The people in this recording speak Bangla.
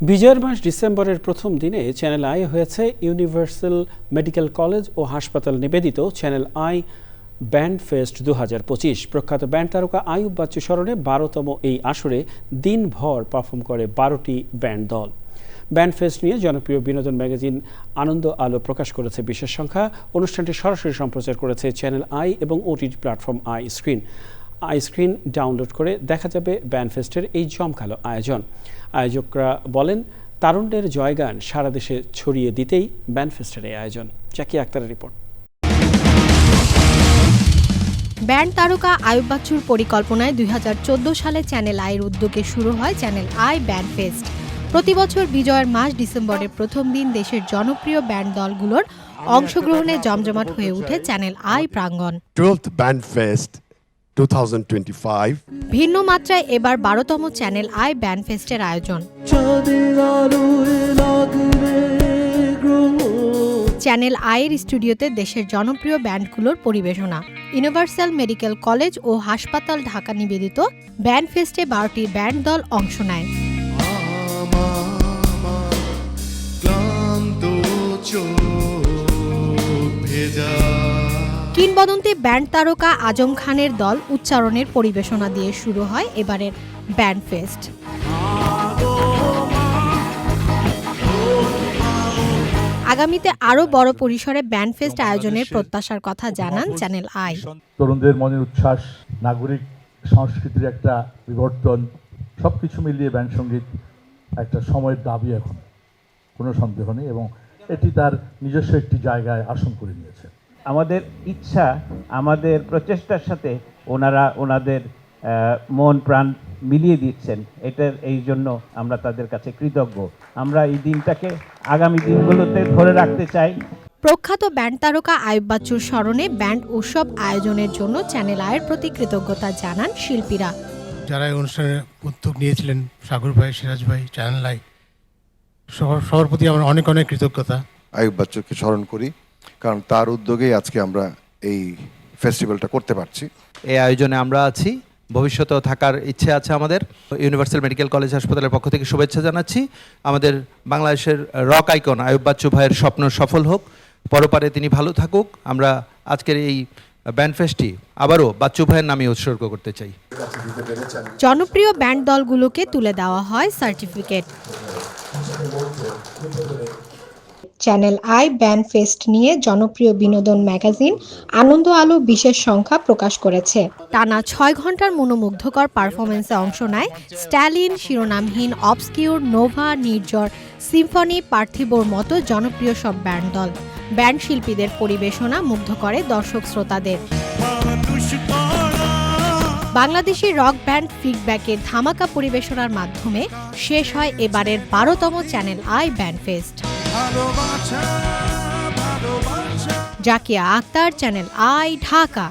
বিজয়ের মাস ডিসেম্বরের প্রথম দিনে চ্যানেল আই হয়েছে ইউনিভার্সাল মেডিকেল কলেজ ও হাসপাতাল নিবেদিত চ্যানেল আই ব্যান্ড ফেস্ট দু হাজার পঁচিশ। প্রখ্যাত ব্যান্ড তারকা আয়ুব বাচ্চু স্মরণে বারোতম এই আসরে দিনভর পারফর্ম করে বারোটি ব্যান্ড দল। ব্যান্ড ফেস্ট নিয়ে জনপ্রিয় বিনোদন ম্যাগাজিন আনন্দ আলো প্রকাশ করেছে বিশেষ সংখ্যা। অনুষ্ঠানটি সরাসরি সম্প্রচার করেছে চ্যানেল আই এবং OTT platform iScreen. Screen download করে দেখা যাবে ব্যানফেস্টের এই জমকালো আয়োজন। আয়োজকরা বলেন তারুণ্যের জয়গান সারা দেশে ছড়িয়ে দিতেই ব্যান্ড ফেস্টের এই আয়োজন। জাকি আক্তারের রিপোর্ট। ব্যান্ড তারকা আয়ুব বাচ্চুর পরিকল্পনায় দুই হাজার চোদ্দ সালে চ্যানেল আয়ের উদ্যোগে শুরু হয় চ্যানেল আই ব্যান্ড ফেস্ট প্রতি বছর বিজয়ের মাস ডিসেম্বরের প্রথম দিন দেশের জনপ্রিয় ব্যান্ড দলগুলোর অংশগ্রহণে জমজমাট হয়ে ওঠে চ্যানেল আই প্রাঙ্গণ। 12th Band Fest 2025. ভিন্ন মাত্রায় এবার বারোতম চ্যানেল আই ব্যান্ড ফেস্টের আয়োজন। চ্যানেল আইয়ের স্টুডিওতে দেশের জনপ্রিয় ব্যান্ডগুলোর পরিবেশনা। ইউনিভার্সাল মেডিকেল কলেজ ও হাসপাতাল ঢাকা নিবেদিত ব্যান্ড ফেস্টে বারোটি ব্যান্ড দল অংশ নেয়। ভেজা কিংবদন্তি ব্যান্ড তারকা আজম খানের দল উচ্চারণের পরিবেশনা দিয়ে শুরু হয় এবারের ব্যান্ড ফেস্ট। আগামীতে আরও বড় পরিসরে ব্যান্ড ফেস্ট আয়োজনের প্রত্যাশার কথা জানান চ্যানেল আই। তরুণদের মনের উচ্ছ্বাস নাগরিক সংস্কৃতির একটা বিবর্তন সব কিছু মিলিয়ে ব্যান্ড সংগীত একটা সময়ের দাবি এখন। কোনো সন্দেহ নেই এবং এটি তার নিজস্ব একটি জায়গায় আসন করে নিয়েছে। আমাদের ইচ্ছা আমাদের প্রচেষ্টার সাথে ওনারা ওনাদের মন প্রাণ মিলিয়ে দিচ্ছেন। এটার এই জন্য আমরা তাদের কাছে কৃতজ্ঞ। আমরা এই দিনটাকে আগামী দিনগুলোতে ধরে রাখতে চাই। প্রখ্যাত ব্যান্ড তারকা আয়ুব বাচ্চুর স্মরণে ব্যান্ড উৎসব আয়োজনের জন্য চ্যানেল আয়ের প্রতি কৃতজ্ঞতা জানান শিল্পীরা। যারা এই অনুষ্ঠানে উদ্যোগ নিয়েছিলেন সাগর ভাই সিরাজ ভাই চ্যানেল সবার সবার প্রতি আমার অনেক অনেক কৃতজ্ঞতা। আয়ুব বাচ্চুকে স্মরণ করি। কারণ তার উদ্যোগেই আজকে আমরা এই ফেস্টিভ্যালটা করতে পারছি। এই আয়োজনে আমরা আছি। ভবিষ্যতেও থাকার ইচ্ছে আছে আমাদের। ইউনিভার্সাল মেডিকেল কলেজ হাসপাতালের পক্ষ থেকে শুভেচ্ছা জানাচ্ছি। আমাদের বাংলাদেশের রক আইকন আয়ুব বাচ্চু ভাইয়ের স্বপ্ন সফল হোক। পরপারে তিনি ভালো থাকুক। আমরা আজকের এই ব্যান্ড ফেস্টটি আবারও বাচ্চু ভাইয়ের নামে উৎসর্গ করতে চাই। জনপ্রিয় ব্যান্ড দলগুলোকে তুলে দেওয়া হয় certificate Channel I band fest নিয়ে জনপ্রিয় বিনোদন ম্যাগাজিন আনন্দ আলো বিশেষ সংখ্যা প্রকাশ করেছে। টানা ছয় ঘণ্টার মনোমুগ্ধকর পারফরমেন্সে অংশ নেয় Stalin, Shironamhin Obscure Nova Nirjhor Symphony পার্থিবর মতো জনপ্রিয় সব ব্যান্ড দল। ব্যান্ড শিল্পীদের পরিবেশনা মুগ্ধ করে দর্শক শ্রোতাদের। বাংলাদেশি রক ব্যান্ড ফিডব্যাকের ধামাকা পরিবেশনার মাধ্যমে শেষ হয় এবারের বারোতম Channel I band fest Zakia Akter Channel I Dhaka.